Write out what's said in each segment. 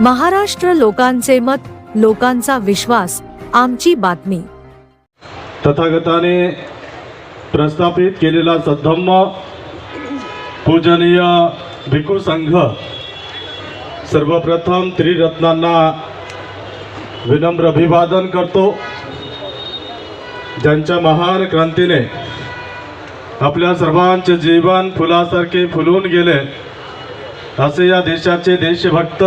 महाराष्ट्र लोकांचे मत लोकांचा विश्वास आमची बातमी. तथागताने प्रस्थापित केलेला सद्धम्म पूजनीय भिकू संघ सर्वप्रथम त्रिरत्नांना विनम्र अभिवादन करतो. ज्यांच्या महान क्रांतीने आपल्या सर्वांचे जीवन फुलासारखे फुलून गेले असे या देशाचे देशभक्त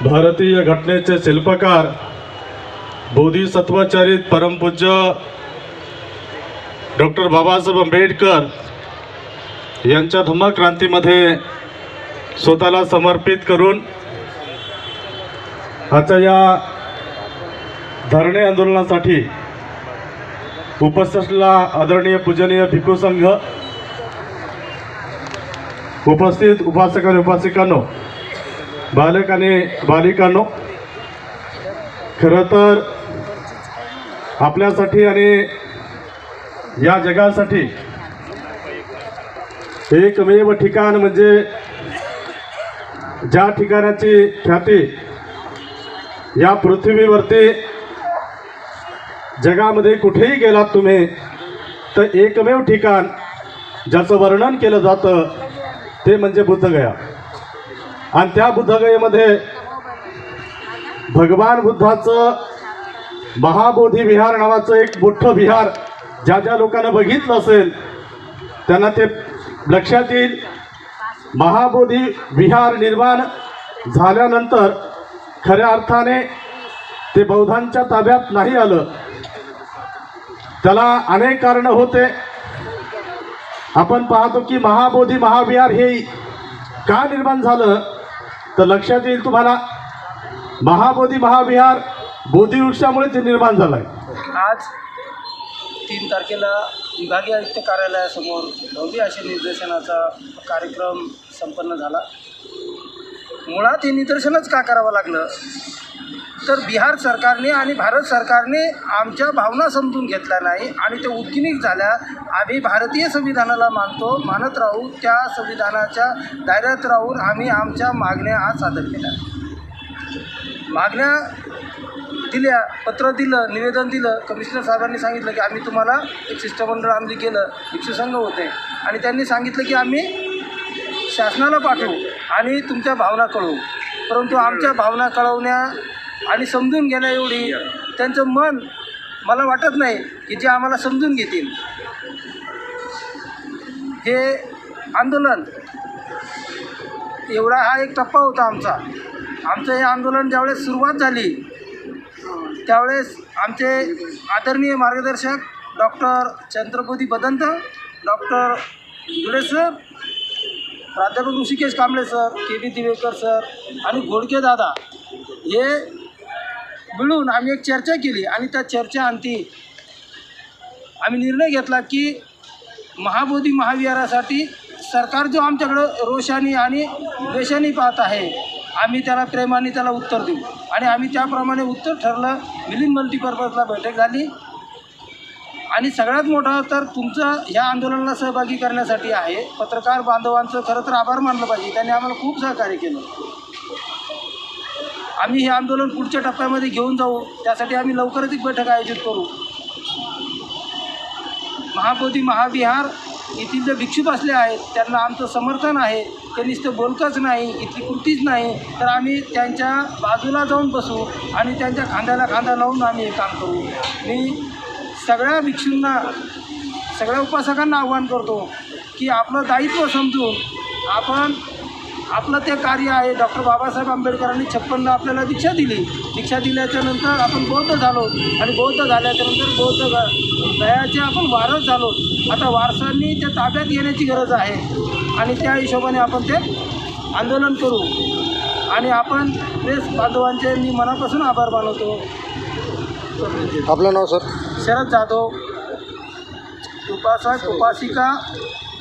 भारतीय घटनेचे शिल्पकार बोधिसत्वचरित परमपूज्य डॉक्टर बाबासाहेब आंबेडकर यांच्या धम्मक्रांतीमध्ये स्वतःला समर्पित करून आजच्या या धरणे आंदोलनासाठी उपस्थितला आदरणीय पूजनीय भिक्खू संघ उपस्थित उपासक आणि उपासिकांनो बालक आणि बालिकांनो खरं तर आपल्यासाठी आणि या जगासाठी एकमेव ठिकाण म्हणजे ज्या ठिकाणाची ख्याती या पृथ्वीवरती जगामध्ये कुठेही गेलात तुम्ही तर एकमेव ठिकाण ज्याचं वर्णन केलं जातं ते म्हणजे बुद्धगया. आणि त्या बुद्धगयेमध्ये भगवान बुद्धाचं महाबोधी विहार नावाचं एक मोठं विहार ज्या ज्या लोकांना बघितलं असेल त्यांना ते लक्षात येईल. महाबोधी विहार निर्माण झाल्यानंतर खऱ्या अर्थाने ते बौद्धांच्या ताब्यात नाही आलं. त्याला अनेक कारणं होते. आपण पाहतो की महाबोधी महाविहार हे का निर्माण झालं? तर लक्षात येईल तुम्हाला महाबोधी महाविहार बोधिवृक्षामुळे ते निर्माण झालं आहे आज तीन तारखेला विभागीय आयुक्त कार्यालयासमोर भव्य अशी निदर्शनाचा कार्यक्रम संपन्न झाला. मुळात हे निदर्शनच का करावं लागलं? तर बिहार सरकारने आणि भारत सरकारने आमच्या भावना समजून घेतल्या नाही आणि ते उद्गिनिक झाल्या. आम्ही भारतीय संविधानाला मानतो. मानत राहू. त्या संविधानाच्या दायऱ्यात राहून आम्ही आमच्या मागण्या आज सादर केल्या. मागण्या दिल्या पत्र दिलं निवेदन दिलं. कमिशनर साहेबांनी सांगितलं की आम्ही तुम्हाला एक शिष्टमंडळ आम्ही केलं भिक्षू संघ होते. आणि त्यांनी सांगितलं की आम्ही शासनाला पाठवू आणि तुमच्या भावना कळवू. परंतु आमच्या भावना कळवण्या आणि समजून घेण्या एवढी त्यांचं मन मला वाटत नाही की जे आम्हाला समजून घेतील. हे आंदोलन एवढा हा एक टप्पा होता आमचा. आमचं हे आंदोलन ज्यावेळेस सुरुवात झाली त्यावेळेस आमचे आदरणीय मार्गदर्शक doctor Chandrapati Badant doctor Dule sir प्राध्यापक Hrishikesh Kamble sir K B Divekar sir आणि घोडके दादा हे मिळून आम्ही एक चर्चा केली आणि त्या चर्चा अंती आम्ही निर्णय घेतला की महाबोधी महाविहारासाठी सरकार जो आमच्याकडं रोषाने आणि द्वेषाने पाहत आहे आम्ही त्याला प्रेमाने त्याला उत्तर देऊ. आणि आम्ही त्याप्रमाणे उत्तर ठरलं मिलिंद मल्टीपर्पजला बैठक झाली. आणि सगळ्यात मोठा तर तुमचं ह्या आंदोलनाला सहभागी करण्यासाठी आहे. पत्रकार बांधवांचं खरं तर आभार मानलं पाहिजे. त्यांनी आम्हाला खूप सहकार्य केलं. आम्ही हे आंदोलन पुढच्या टप्प्यामध्ये घेऊन जाऊ. त्यासाठी आम्ही लवकरच एक बैठक आयोजित करू. महाबोधी महाविहार येथील जे भिक्षुक असले आहेत त्यांना आमचं समर्थन आहे. ते नुसतं बोलकंच नाही इथली कृतीच नाही. तर आम्ही त्यांच्या बाजूला जाऊन बसू आणि त्यांच्या खांद्याला खांदा लावून आम्ही हे काम करू. मी सगळ्या भिक्षूंना सगळ्या उपासकांना आव्हान करतो की आपलं दायित्व समजून आपण आपलं ते कार्य आहे. डॉक्टर बाबासाहेब आंबेडकरांनी छप्पन्न आपल्याला दीक्षा दिली. दीक्षा दिल्याच्या नंतर आपण बौद्ध झालो. आणि बौद्ध झाल्याच्यानंतर बौद्ध दयाचे आपण वारस झालो. आता वारसांनी ते ताब्यात येण्याची गरज आहे. आणि त्या हिशोबाने आपण ते आंदोलन करू. आणि आपण प्रेस बांधवांचे मी मनापासून आभार मानवतो आपलं नाव सर? शरद जाधव. उपासक उपासिका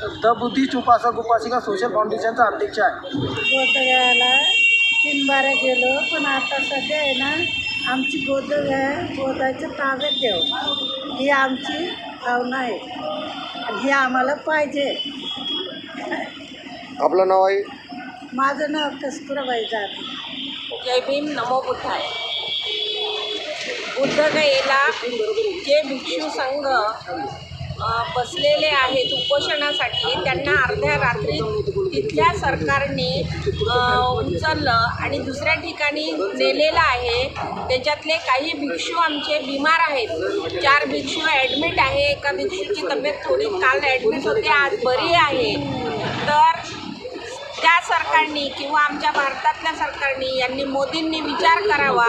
द बुद्धिस्ट उपासक उपासिका सोशल फाउंडेशनचा अध्यक्ष आहे. बोधगयाला तीन बाऱ्या गेलो पण आता सध्या आहे ना आमची बोधगया बोधाच्या ताब्यात ठेव ही आमची भावना आहे. आणि ही आम्हाला पाहिजे. आपलं नाव आहे? माझं नाव कस्तुराबाई जाधव. जय भीम नमो बुद्धाय. बुद्धगयेला जे भिक्षू संघ बसलेले आहेत उपोषणासाठी. त्यांना अर्ध्या रात्री तिथल्या सरकारने उचललं आणि दुसऱ्या ठिकाणी नेलेलं आहे. त्याच्यातले काही भिक्षू आमचे बिमार आहेत. चार भिक्षू ॲडमिट आहे. एका भिक्षूची तब्येत थोडी काल ॲडमिट होते आज बरी आहे. त्या सरकारनी किंवा आमच्या भारतातल्या सरकारनी यांनी मोदींनी विचार करावा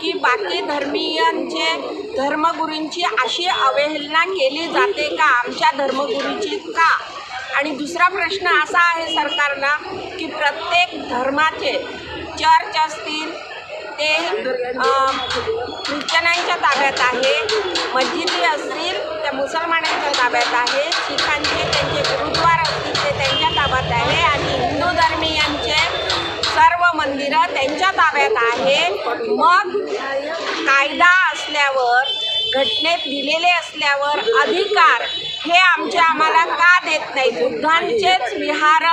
की बाकी धर्मीयांचे धर्मगुरूंची अशी अवहेलना केली जाते का आमच्या धर्मगुरूची का? आणि दुसरा प्रश्न असा आहे सरकारला की प्रत्येक धर्माचे चर्च असतील ते ख्रिश्चनांच्या ताब्यात आहे मस्जिदी असतील त्या मुसलमानांच्या ताब्यात आहे शिखांचे त्यांचे गुरुद्वार असतील ते त्यांच्या ताब्यात आहे. मंदिरं त्यांच्या ताब्यात आहे मग कायदा असल्यावर घटनेत दिलेले असल्यावर अधिकार हे आमचे आम्हाला का देत नाही? बुद्धांचेच विहार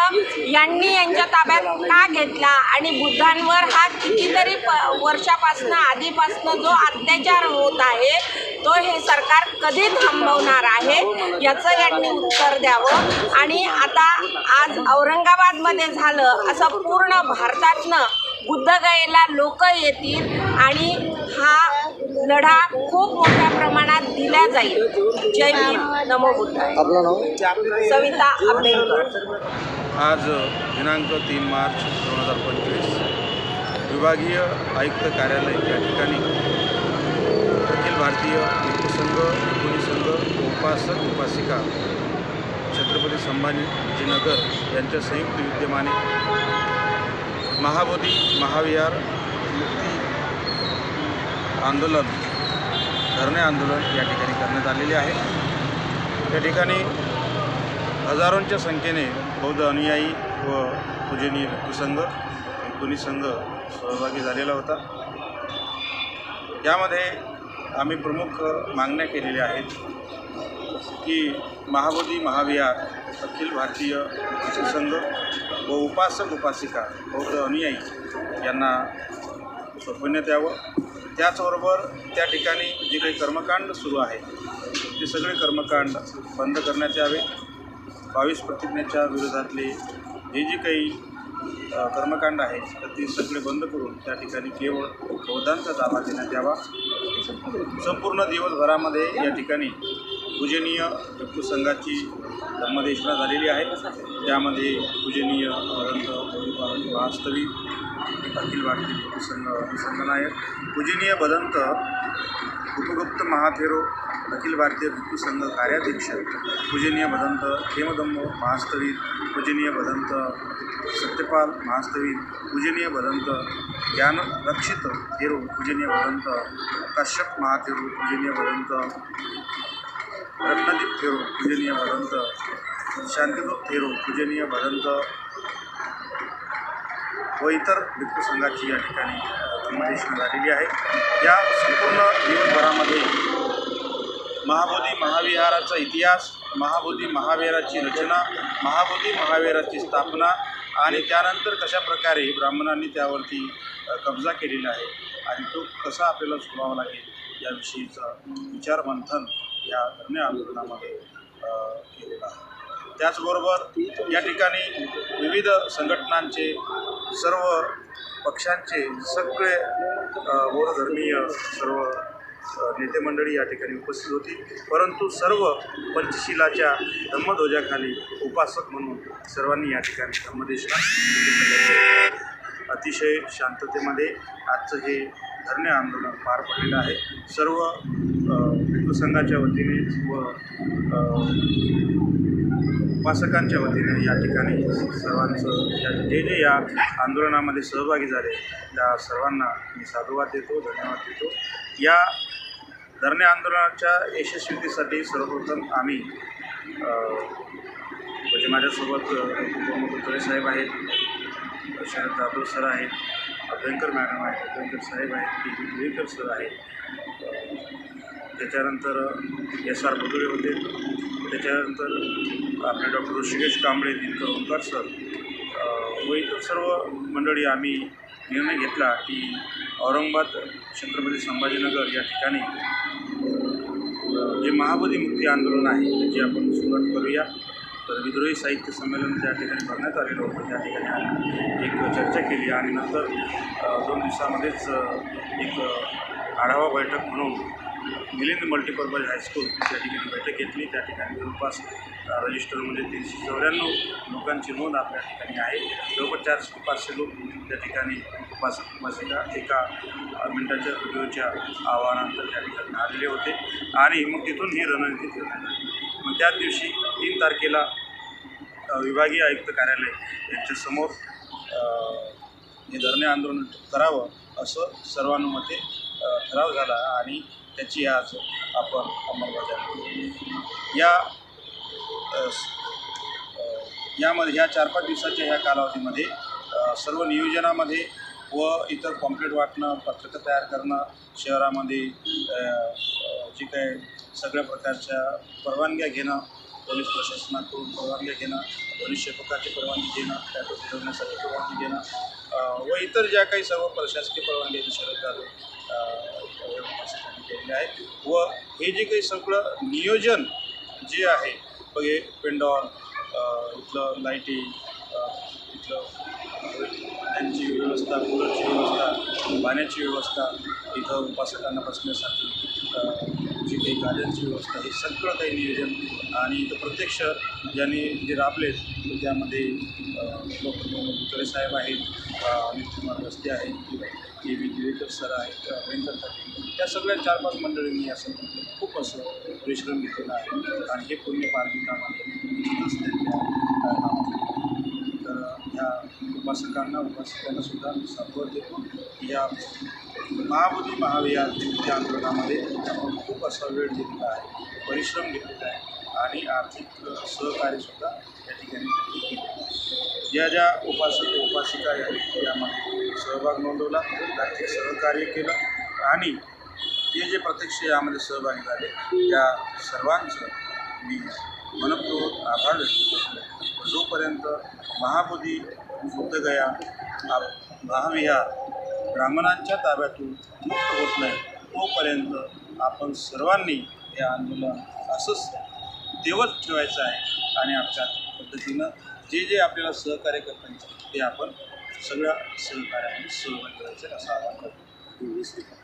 यांनी यांच्या ताब्यात का घेतला? आणि बुद्धांवर हा कितीतरी प वर्षापासनं आधीपासनं जो अत्याचार होत आहे तो हे सरकार कधी थांबवणार आहे? याचं यांनी उत्तर द्यावं. आणि आता आज औरंगाबादमध्ये झालं असं पूर्ण भारतातनं बुद्धगयेला लोक येतील आणि लढा खूप मोठ्या प्रमाणात दिला जाईल. जय भीम नमो बुद्धाय आपलं नाव? सविता आंबेडकर. आज दिनांक तीन मार्च दोन हजार पंचवीस विभागीय आयुक्त कार्यालय या ठिकाणी अखिल भारतीय संघ हिंदू संघ उपासक उपासिका छत्रपती संभाजीनगर यांच्या संयुक्त विद्यमाने महाबोधी महाविहार मुक्ती आंदोलन धरणे आंदोलन या ठिकाणी करण्यात आलेले आहे. त्या ठिकाणी हजारोंच्या संख्येने बौद्ध अनुयायी व पूजनीय भिक्खूसंघ भिक्खुनी संघ सहभागी झालेला होता. यामध्ये आम्ही प्रमुख मागण्या केलेल्या आहेत की महाबोधी महाविहार अखिल भारतीय संघ व उपासक उपासिका बौद्ध अनुयायी यांना सोपवण्यात यावं. त्याचबरोबर त्या ठिकाणी जे काही कर्मकांड सुरू आहे ते सगळे कर्मकांड बंद करण्यात यावे. बावीस प्रतिज्ञेच्या विरोधातले हे जे काही कर्मकांड आहे तर ते सगळे बंद करून त्या ठिकाणी केवळ बौद्धांचा ताबा देण्यात यावा. संपूर्ण दिवसभरामध्ये या ठिकाणी पूजनीय भिक्खू संघाची धर्मदेशना झालेली आहे. त्यामध्ये पूजनीय वास्तविक अखिल भारतीय संघ संघनायक पूजनीय भदंत उपगुप्त महाथेरो, अखिल भारतीय भिक्खू संघ कार्याध्यक्ष पूजनीय भदंत हेमदम्म महास्तवीर पूजनीय भदंत सत्यपाल महास्तवीर पूजनीय भदंत ज्ञान रक्षित थेरो, पूजनीय भदंत काश्यप महाथेरो, पूजनीय भदंत रत्नदीप थेरो, पूजनीय भदंत शांतिदूत थेरो, पूजनीय भदंत व इतर भिक्खू संघाची या ठिकाणी धर्मदेशना झालेली आहे. या संपूर्ण दिवसभरामध्ये महाबोधी महाविहाराचा इतिहास महाबोधी महावीराची रचना महाबोधी महावीराची स्थापना आणि त्यानंतर कशा प्रकारे ब्राह्मणांनी त्यावरती कब्जा केलेला आहे आणि तो कसा आपल्याला सोडावा लागेल याविषयीचं विचारमंथन या धरणे आंदोलनामध्ये केलेला केलेलं आहे. त्याचबरोबर या ठिकाणी विविध संघटनांचे सर्व पक्षांचे सगळे अ, बौद्धधर्मीय सर्व नेतेमंडळी नेते मंडळी या ठिकाणी उपस्थित होती. परंतु सर्व पंचशिलाच्या धम्मध्वजाखाली उपासक म्हणून सर्वांनी या ठिकाणी धम्मदेशला अतिशय शांततेमध्ये आजचं हे धरणे आंदोलन पार पडलेलं आहे. सर्व हिंदू संघाच्या वतीने व उपासकांच्या वतीने या ठिकाणी सर्वांचं या जे जे या आंदोलनामध्ये सहभागी झाले त्या सर्वांना मी साधुवाद देतो धन्यवाद देतो. या धरणे आंदोलनाच्या यशस्वीतेसाठी सर्वप्रथम आम्ही म्हणजे माझ्यासोबत उपमुख्यमंत्री साहेब आहेत शरद जाधव सर आहेत अभ्यंकर मॅडम आहेत अभ्यंकर साहेब आहेत विवेकर सर आहेत. त्याच्यानंतर एस आर बदुळे होते. त्याच्यानंतर आपले डॉक्टर ऋषिकेश कांबळे दिनकर ओंकार सर व इतर सर्व मंडळी आम्ही निर्णय घेतला की औरंगाबाद छत्रपती संभाजीनगर या ठिकाणी जे महाबोधी मुक्ती आंदोलन आहे त्याची आपण सुरुवात करूया. तर विद्रोही साहित्य संमेलन त्या ठिकाणी भरण्यात आलेलं होतं. त्या ठिकाणी आम्ही एक चर्चा केली आणि नंतर दोन दिवसामध्येच एक आढावा बैठक म्हणून मिलिंद मल्टीपर्पज हायस्कूल त्या ठिकाणी बैठक घेतली. त्या ठिकाणी जवळपास रजिस्टर रजिस्टरमध्ये तीनशे चौऱ्याण्णव लोकांची नोंद आपल्या ठिकाणी आहे. जवळपास चारशे पाचशे लोक त्या ठिकाणी उपास उपासिका एका मिनटाच्या मिनिटाच्या व्हिडिओच्या आव्हानानंतर त्या ठिकाणी आलेले होते. आणि मग तिथून ही रणनीती ठेवण्यात आली. मग त्याच दिवशी तीन तारखेला विभागीय आयुक्त कार्यालय यांच्यासमोर हे धरणे आंदोलन करावं असं सर्वानुमते ठराव झाला आणि त्याची आज आपण अंमलबजावणी केली. या यामध्ये ह्या चार पाच दिवसाच्या ह्या कालावधीमध्ये सर्व नियोजनामध्ये व इतर कॉम्प्लेट वाटणं पत्रकं तयार करणं शहरामध्ये जे काय सगळ्या प्रकारच्या परवानग्या घेणं पोलीस प्रशासनाकडून परवानग्या घेणं पोलीस परवानगी घेणं टॅटो फिरवण्यासाठी परवानगी घेणं व इतर ज्या काही सर्व प्रशासकीय परवानगी शरत झालं केलेले आहे व हे जे काही सगळं नियोजन जे आहे बघे हे पेंडॉल इथलं लाईटिंग इथलं त्यांची व्यवस्था कूलरची व्यवस्था पाण्याची व्यवस्था इथं उपासकांना बसण्यासाठी जी काही गाड्यांची व्यवस्था हे सगळं काही नियोजन आणि इथं प्रत्यक्ष ज्यांनी जे राबले त्यामध्ये डॉक्टर साहेब आहेत अनिल कुमार रस्ते आहेत के व्ही दिवेकर सर आहेत अ, व्यंकट पाटील या सगळ्या चार पाच मंडळींनी असं खूप असं परिश्रम घेतलेला आहे. आणि हे पुण्य पारगी काम आहे निश्चितच त्यांच्या तर ह्या उपासकांना उपासकांना सुद्धा मी देतो. या महाबोधी महाविहार विमुक्ती आंदोलनामध्ये आपण खूप असा वेळ दिलेला आहे परिश्रम घेतलेला आहे आणि आर्थिक सहकार्यसुद्धा या ठिकाणी ज्या ज्या उपासक उपासिका या यामध्ये सहभाग नोंदवला त्याचे सहकार्य केलं आणि जे जे प्रत्यक्ष यामध्ये सहभागी झाले त्या सर्वांचं मी मनपूर्वक आभार व्यक्त करतो. जोपर्यंत महाबोधी बुद्धगया हा महाविहार ब्राह्मणांच्या ताब्यातून मुक्त होत नाही तोपर्यंत आपण सर्वांनी हे आंदोलन असंच तेवत ठेवायचं आहे आणि आपल्या पद्धतीनं जे जे आपल्याला सहकार्य करता येईल ते आपण सगळ्या सहकार्यामध्ये सहभाग करायचं असं आवाहन करतो